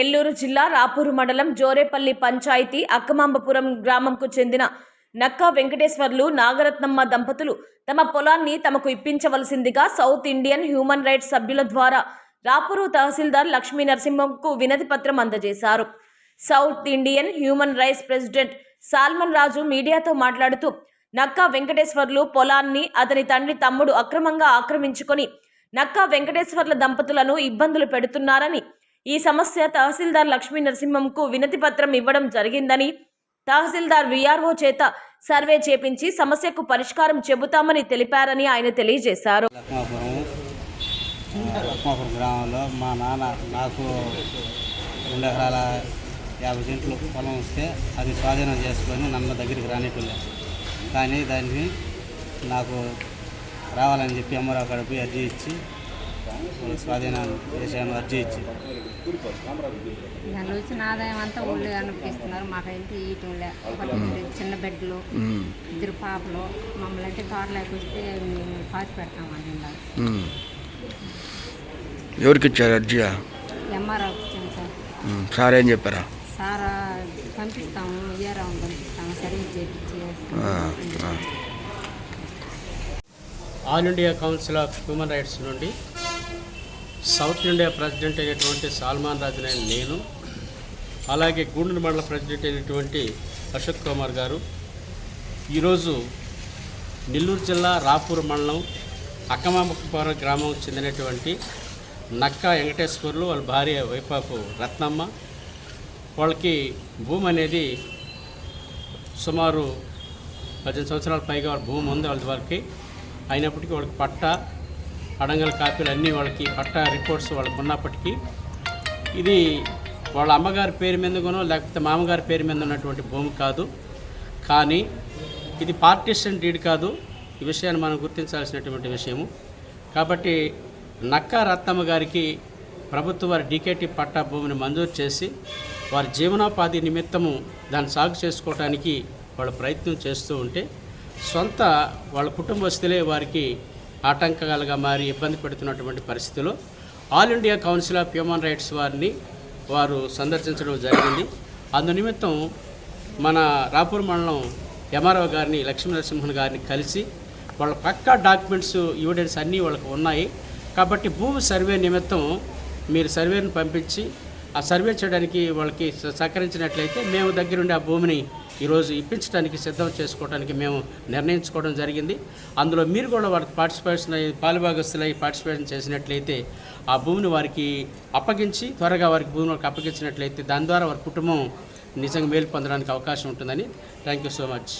నెల్లూరు జిల్లా రాపూరు మండలం జోరేపల్లి పంచాయతీ అక్కమాంబపురం గ్రామంకు చెందిన నక్కా వెంకటేశ్వర్లు నాగరత్నమ్మ దంపతులు తమ పొలాన్ని తమకు ఇప్పించవలసిందిగా సౌత్ ఇండియన్ హ్యూమన్ రైట్స్ సభ్యుల ద్వారా రాపూరు తహసీల్దార్ లక్ష్మీ నరసింహంకు వినతి పత్రం అందజేశారు. South Indian human rights president Salman Raju మీడియాతో మాట్లాడుతూ నక్కా వెంకటేశ్వర్లు పొలాన్ని అతని తండ్రి తమ్ముడు అక్రమంగా ఆక్రమించుకొని నక్కా వెంకటేశ్వర్ల దంపతులను ఇబ్బందులు పెడుతున్నారని ఈ సమస్య తహసీల్దార్ లక్ష్మీ నరసింహంకు వినతి పత్రం ఇవ్వడం జరిగిందని తహసీల్దార్ విఆర్ఓ చేత సర్వే చేపించి సమస్యకు పరిష్కారం చెబుతామని తెలిపారని ఆయన తెలియజేశారు. గ్రామంలో మా నాన్న నాకు రెండు ఎకరాల యాభై సెంట్లు పొలం వస్తే అది స్వాధీనం చేసుకొని నన్ను దగ్గరికి రానిట్టులే కానీ దాన్ని నాకు రావాలని చెప్పి అమ్మరావు కాడ అర్జీ ఇచ్చి వాళ్ళకి స్వాధీనం చేశాను అర్జీ ఇచ్చి దానిలో వచ్చిన ఆదాయం అంతా ఊళ్ళో అనిపిస్తున్నారు మాకైతే ఇయటం లే చిన్న బిడ్డలు ఇద్దరు పాపలు. మమ్మల్ని అయితే తోటలోకి వస్తే మేము పాతి పెడతామండి. ఎవరికి ఇచ్చారు అర్జీ ఎంఆర్ఓ వచ్చింది సార్. సార్ ఏం చెప్పారా? సారా పంపిస్తాము. ఇయరావు పంపిస్తాము. సర్వీస్ చేయించి ఆ, ఆ. All India council of human rights నుండి సౌత్ ఇండియా ప్రెసిడెంట్ అయినటువంటి సాల్మాన్ రాజు అనే నేను అలాగే గూడూరు మండల ప్రెసిడెంట్ అయినటువంటి అశోక్ కుమార్ గారు. ఈరోజు నెల్లూరు జిల్లా రాపూర్ మండలం అక్కమాంబపురం గ్రామం చెందినటువంటి నక్కా వెంకటేశ్వర్లు వాళ్ళ భార్య వైపాపు రత్నమ్మ. వాళ్ళకి భూమి అనేది సుమారు పద్దెనిమిది సంవత్సరాల పైగా వాళ్ళ భూమి ఉంది వాళ్ళ వారికి అయినప్పటికీ వాళ్ళకి పట్ట అడంగల్ కాపీలు అన్నీ వాళ్ళకి పట్టా రిపోర్ట్స్ వాళ్ళకి ఉన్నప్పటికీ ఇది వాళ్ళ అమ్మగారి పేరు మీదగానో లేకపోతే మామగారి పేరు మీద ఉన్నటువంటి భూమి కాదు. కానీ ఇది పార్టీషన్ డీడ్ కాదు. ఈ విషయాన్ని మనం గుర్తించాల్సినటువంటి విషయము. కాబట్టి నక్కా రత్నమ్మ గారికి ప్రభుత్వ వారి డీకేటీ పట్టా భూమిని మంజూరు చేసి వారి జీవనోపాధి నిమిత్తము దాన్ని సాగు చేసుకోవడానికి వాళ్ళు ప్రయత్నం చేస్తూ ఉంటే సొంత వాళ్ళ కుటుంబస్తులే వారికి ఆటంకాలుగా మారి ఇబ్బంది పెడుతున్నటువంటి పరిస్థితిలో all India council of human rights వారిని వారు సందర్శించడం జరిగింది. అందు నిమిత్తం మన రాపూర్ మండలం ఎంఆర్ఓ గారిని లక్ష్మీ నరసింహన్ గారిని కలిసి వాళ్ళ పక్కా డాక్యుమెంట్స్ ఎవిడెన్స్ అన్నీ వాళ్ళకి ఉన్నాయి. కాబట్టి భూమి సర్వే నిమిత్తం మీరు సర్వేని పంపించి ఆ సర్వే చేయడానికి వాళ్ళకి స- సహకరించినట్లయితే మేము దగ్గరుండి ఆ భూమిని ఈరోజు ఇప్పించడానికి సిద్ధం చేసుకోవడానికి మేము నిర్ణయించుకోవడం జరిగింది. అందులో మీరు కూడా వారికి పార్టిసిపేషన్ అయ్యి పాలుభాగస్తులై పార్టిసిపేషన్ చేసినట్లయితే ఆ భూమిని వారికి అప్పగించి త్వరగా వారికి భూమిని వారికి అప్పగించినట్లయితే దాని ద్వారా వారి కుటుంబం నిజంగా మేలు పొందడానికి అవకాశం ఉంటుందని. Thank you so much.